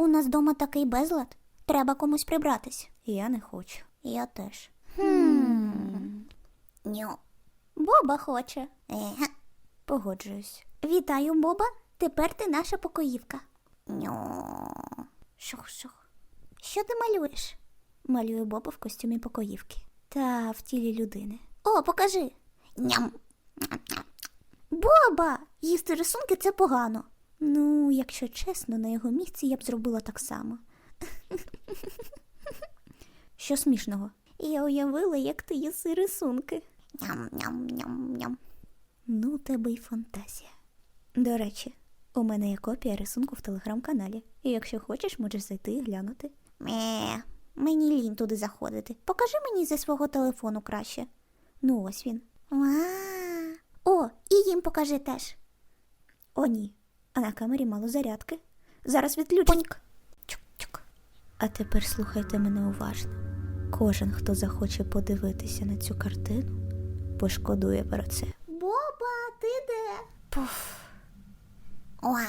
У нас дома такий безлад. Треба комусь прибратись. Я не хочу. Я теж. Хм. Ню. Боба хоче. Еге. Погоджуюсь. Вітаю, Боба. Тепер ти наша покоївка. Ню. Шух-шух. Що ти малюєш? Малюю Боба в костюмі покоївки. Та в тілі людини. О, покажи. Ням. Боба! Їсти рисунки це погано. Ну, якщо чесно, на його місці я б зробила так само. Що смішного? Я уявила, як ти їси рисунки. Ням-ням-ням-ням. Ну, тебе й фантазія. До речі, у мене є копія рисунку в телеграм-каналі. І якщо хочеш, можеш зайти і глянути. Ме, мені лінь туди заходити. Покажи мені зі свого телефону краще. Ну, ось він. Ва. О, і їм покажи теж. О, ні. А на камері мало зарядки. Зараз відключить. Чук-чук. А тепер слухайте мене уважно. Кожен, хто захоче подивитися на цю картину, пошкодує про це. Боба, ти де? Пуф. Уа.